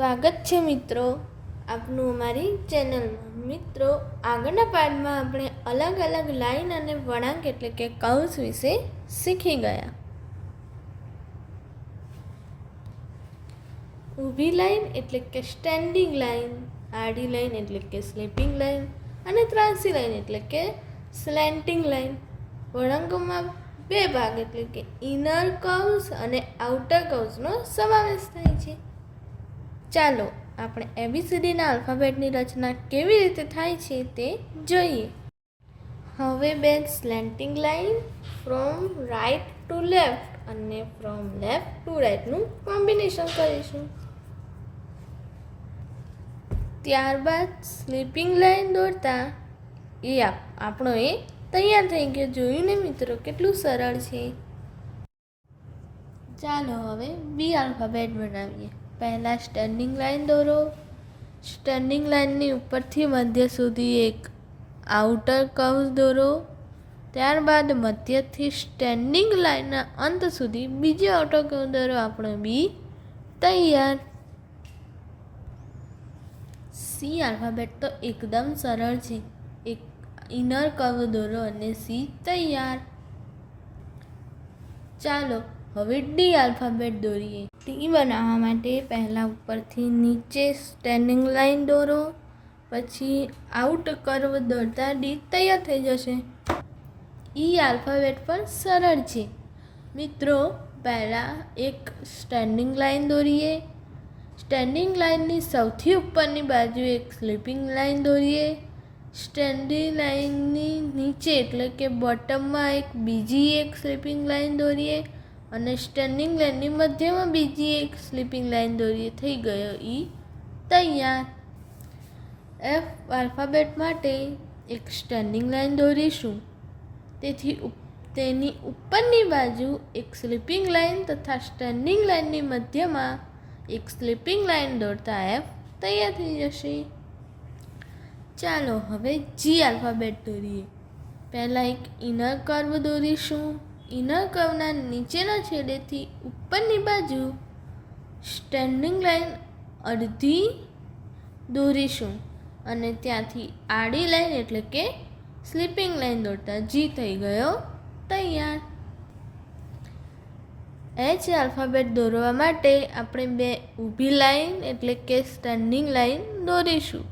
સ્વાગત છે મિત્રો આપનું અમારી ચેનલમાં. મિત્રો, આગળના પાઠમાં આપણે અલગ અલગ લાઈન અને વળાંક એટલે કે કૌંસ વિશે શીખી ગયા. ઊભી લાઈન એટલે કે સ્ટેન્ડિંગ લાઈન, આડી લાઈન એટલે કે સ્લીપિંગ લાઈન અને ત્રાંસી લાઈન એટલે કે સ્લેન્ટિંગ લાઈન. વળાંકોમાં બે ભાગ એટલે કે ઇનર કૌંસ અને આઉટર કૌંસનો સમાવેશ થાય છે. ચાલો આપણે એબીસીડીના આલ્ફાબેટની રચના કેવી રીતે થાય છે તે જોઈએ. હવે બેન slanting line from right to left અને ફ્રોમ લેફ્ટ ટુ રાઈટનું કોમ્બિનેશન કરીશું. ત્યારબાદ સ્લીપિંગ લાઇન દોરતા એ આપ- આપણો એ તૈયાર થઈ ગયો. જોયું ને મિત્રો, કેટલું સરળ છે. ચાલો હવે બી આલ્ફાબેટ બનાવીએ. પહેલાં સ્ટર્નિંગ લાઈન દોરો. સ્ટર્નિંગ લાઇનની ઉપરથી મધ્ય સુધી એક આઉટર કર્વ દોરો. ત્યારબાદ મધ્યથી સ્ટેન્ડિંગ લાઇનના અંત સુધી બીજો આઉટર કર્વ દોરો. આપણો બી તૈયાર. સી આલ્ફાબેટ તો એકદમ સરળ છે. એક ઇનર કર્વ દોરો અને સી તૈયાર. ચાલો, હવે ડી આલ્ફાબેટ દોરીએ. ટી બનાવવા માટે પહેલાં ઉપરથી નીચે સ્ટેન્ડિંગ લાઈન દોરો, પછી આઉટ કર્વ દોરતા ડી તૈયાર થઈ જશે. ઈ આલ્ફાબેટ પણ સરળ છે. મિત્રો, પહેલાં એક સ્ટેન્ડિંગ લાઈન દોરીએ. સ્ટેન્ડિંગ લાઈનની સૌથી ઉપરની બાજુ એક સ્લીપિંગ લાઈન દોરીએ. સ્ટેન્ડિંગ લાઈનની નીચે એટલે કે બોટમમાં એક બીજી એક સ્લીપિંગ લાઈન દોરીએ. અને સ્ટેન્ડિંગ લાઇનની મધ્યમાં બીજી એક સ્લીપિંગ લાઈન દોરીએ થઈ ગયો ઈ તૈયાર. એફ આલ્ફાબેટ માટે એક સ્ટેન્ડિંગ લાઈન દોરીશું. તેથી તેની ઉપરની બાજુ એક સ્લીપિંગ લાઇન તથા સ્ટેન્ડિંગ લાઇનની મધ્યમાં એક સ્લીપિંગ લાઇન દોરતા એફ તૈયાર થઈ જશે. ચાલો હવે જી આલ્ફાબેટ દોરીએ. પહેલાં એક ઇનર કર્વ દોરીશું. ઇનર કર્વના નીચેના છેડેથી ઉપરની બાજુ સ્ટેન્ડિંગ લાઈન અડધી દોરીશું અને ત્યાંથી આડી લાઈન એટલે કે સ્લીપિંગ લાઈન દોરતા જી થઈ ગયો તૈયાર. એચ આલ્ફાબેટ દોરવા માટે આપણે બે ઊભી લાઈન એટલે કે સ્ટેન્ડિંગ લાઈન દોરીશું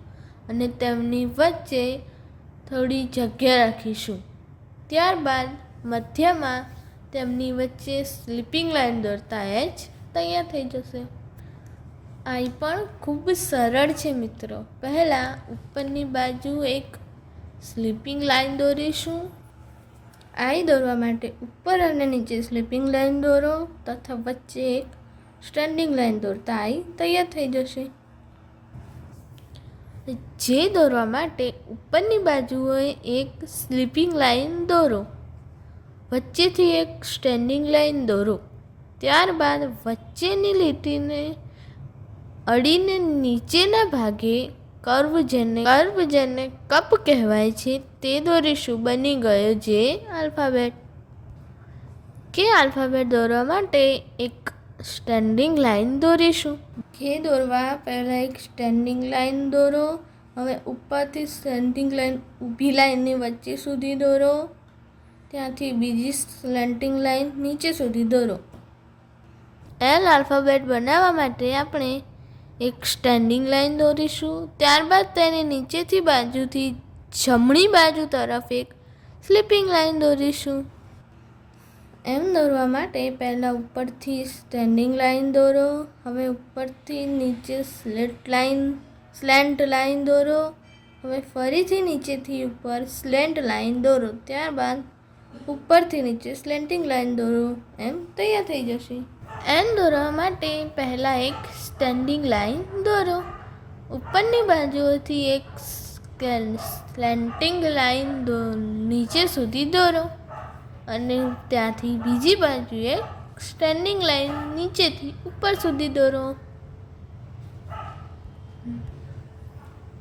અને તેમની વચ્ચે થોડી જગ્યા રાખીશું. ત્યારબાદ મધ્યમાં તેમની વચ્ચે સ્લીપિંગ લાઈન દોરતા એચ તૈયાર થઈ જશે. આ પણ ખૂબ સરળ છે મિત્રો. પહેલાં ઉપરની બાજુ એક સ્લીપિંગ લાઈન દોરીશું. આઈ દોરવા માટે ઉપર અને નીચે સ્લીપિંગ લાઈન દોરો તથા વચ્ચે એક સ્ટેન્ડિંગ લાઈન દોરતા આઈ તૈયાર થઈ જશે. જે દોરવા માટે ઉપરની બાજુએ એક સ્લીપિંગ લાઈન દોરો. વચ્ચેથી એક સ્ટેન્ડિંગ લાઈન દોરો. ત્યારબાદ વચ્ચેની લીટીને અડીને નીચેના ભાગે કર્વ જેને કર્વ જેને કપ કહેવાય છે તે દોરીશું. બની ગયો જે આલ્ફાબેટ કે આલ્ફાબેટ દોરવા માટે એક સ્ટેન્ડિંગ લાઈન દોરીશું. કે દોરવા? પહેલાં એક સ્ટેન્ડિંગ લાઈન દોરો. હવે ઉપરથી સ્ટેન્ડિંગ લાઈન ઊભી લાઈનની વચ્ચે સુધી દોરો. ત્યાંથી બીજી સ્લેન્ટિંગ લાઈન નીચે સુધી દોરો. એલ આલ્ફાબેટ બનાવવા માટે આપણે એક સ્ટેન્ડિંગ લાઈન દોરીશું. ત્યારબાદ તેની નીચેથી બાજુથી જમણી બાજુ તરફ એક સ્લીપિંગ લાઈન દોરીશું. એમ દોરવા માટે પહેલાં ઉપરથી સ્ટેન્ડિંગ લાઈન દોરો. હવે ઉપરથી નીચે સ્લેટ લાઈન સ્લેન્ટ લાઇન દોરો. હવે ફરીથી નીચેથી ઉપર સ્લેન્ટ લાઈન દોરો. ત્યારબાદ ઉપરથી નીચે સ્લેન્ટિંગ લાઈન દોરો. એમ તૈયાર થઈ જશે. એન દોરવા માટે પહેલાં એક સ્ટેન્ડિંગ લાઈન દોરો. ઉપરની બાજુઓથી એક સ્લેન્ટિંગ લાઈન દો, નીચે સુધી દોરો. અને ત્યાંથી બીજી બાજુએ સ્ટેન્ડિંગ લાઈન નીચેથી ઉપર સુધી દોરો.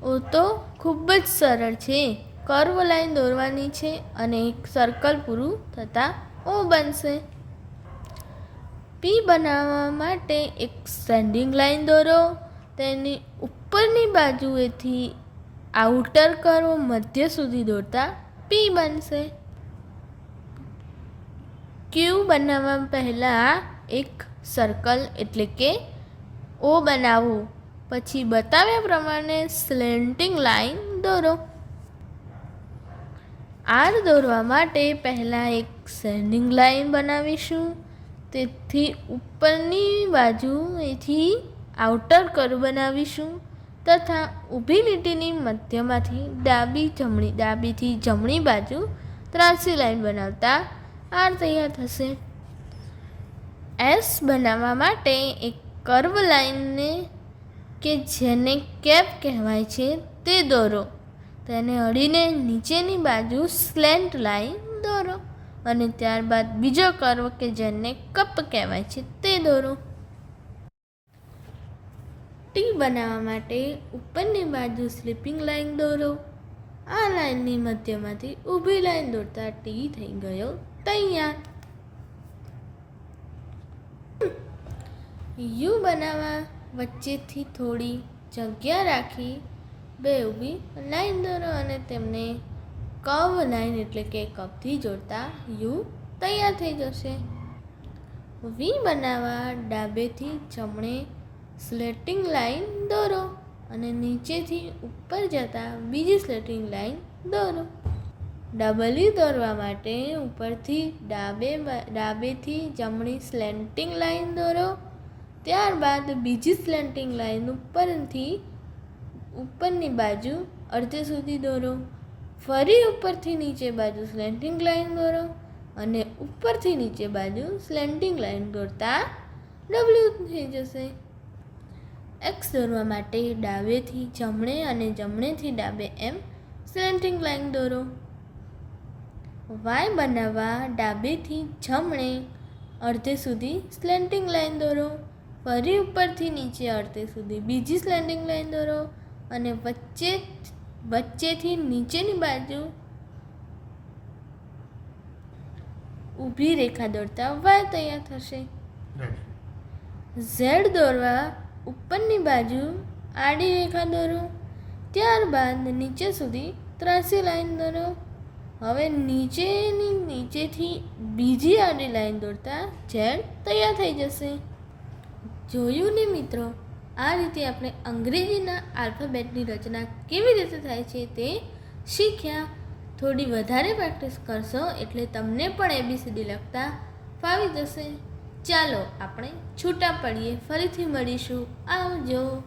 ઓ તો ખૂબ જ સરળ છે. કર્વ લાઈન દોરવાની છે અને એક સર્કલ પૂરું થતાં ઓ બનશે. પી બનાવવા માટે એક સ્ટેન્ડિંગ લાઈન દોરો. તેની ઉપરની બાજુએથી આઉટર કર્વ મધ્ય સુધી દોરતા પી બનશે. ક્યુ બનાવવા પહેલાં એક સર્કલ એટલે કે ઓ બનાવો. પછી બતાવ્યા પ્રમાણે સ્લેન્ટિંગ લાઈન દોરો. આર દોરવા માટે પહેલાં એક સેન્ડિંગ લાઈન બનાવીશું. તેથી ઉપરની બાજુએથી આઉટર કર્વ બનાવીશું તથા ઊભી લીટીની મધ્યમાંથી ડાબી જમણી, ડાબીથી જમણી બાજુ ત્રાસી લાઈન બનાવતા આર તૈયાર થશે. એસ બનાવવા માટે એક કર્વ લાઈનને કે જેને કેપ કહેવાય છે તે દોરો. તેને અડીને નીચેની બાજુ સ્લેન્ટ લાઈન દોરો અને ત્યારબાદ બીજો કર્વ કે જેને કપ કહેવાય છે તે દોરો. ટી બનાવવા માટે ઉપરની બાજુ સ્લીપિંગ લાઈન દોરો. આ લાઈનની મધ્યમાંથી ઊભી લાઈન દોરતા ટી થઈ ગયો તૈયાર. યુ બનાવવા વચ્ચેથી થોડી જગ્યા રાખી બે ઊભી લાઈન દોરો અને તેમને કવ લાઈન એટલે કે કપથી જોડતા યુ તૈયાર થઈ જશે. વી બનાવવા ડાબેથી જમણે સ્લેટિંગ લાઈન દોરો અને નીચેથી ઉપર જતા બીજી સ્લેટિંગ લાઈન દોરો. ડબલ્યુ દોરવા માટે ઉપરથી ડાબે ડાબેથી જમણી સ્લેન્ટિંગ લાઈન દોરો. ત્યારબાદ બીજી સ્લેન્ટિંગ લાઈન ઉપરથી ઉપરની બાજુ અડધે સુધી દોરો. ફરી ઉપરથી નીચે બાજુ સ્લેન્ટિંગ લાઈન દોરો અને ઉપરથી નીચે બાજુ સ્લેન્ટિંગ લાઈન દોરતા ડબલ્યુ થઈ જશે. એક્સ દોરવા માટે ડાબેથી જમણે અને જમણેથી ડાબે એમ સ્લેન્ટિંગ લાઈન દોરો. વાય બનાવવા ડાબેથી જમણે અડધે સુધી સ્લેન્ટિંગ લાઈન દોરો. ફરી ઉપરથી નીચે અડધે સુધી બીજી સ્લેન્ડિંગ લાઈન દોરો. અને વચ્ચે વચ્ચેથી નીચેની બાજુ ઊભી રેખા દોરતા વાય તૈયાર થશે. ઝેડ દોરવા ઉપરની બાજુ આડી રેખા દોરો ત્યારબાદ નીચે સુધી ત્રાસી લાઈન દોરો. હવે નીચેની નીચેથી બીજી આડી લાઈન દોરતા ઝેડ તૈયાર થઈ જશે. જોયું ને મિત્રો? આ રીતે આપણે અંગ્રેજીના આલ્ફાબેટની રચના કેવી રીતે થાય છે તે શીખ્યા. થોડી વધારે પ્રેક્ટિસ કરશો એટલે તમને પણ એબીસીડી લખતા ફાવી જશે. ચાલો આપણે છૂટા પડીએ. ફરીથી મળીશું. આવજો.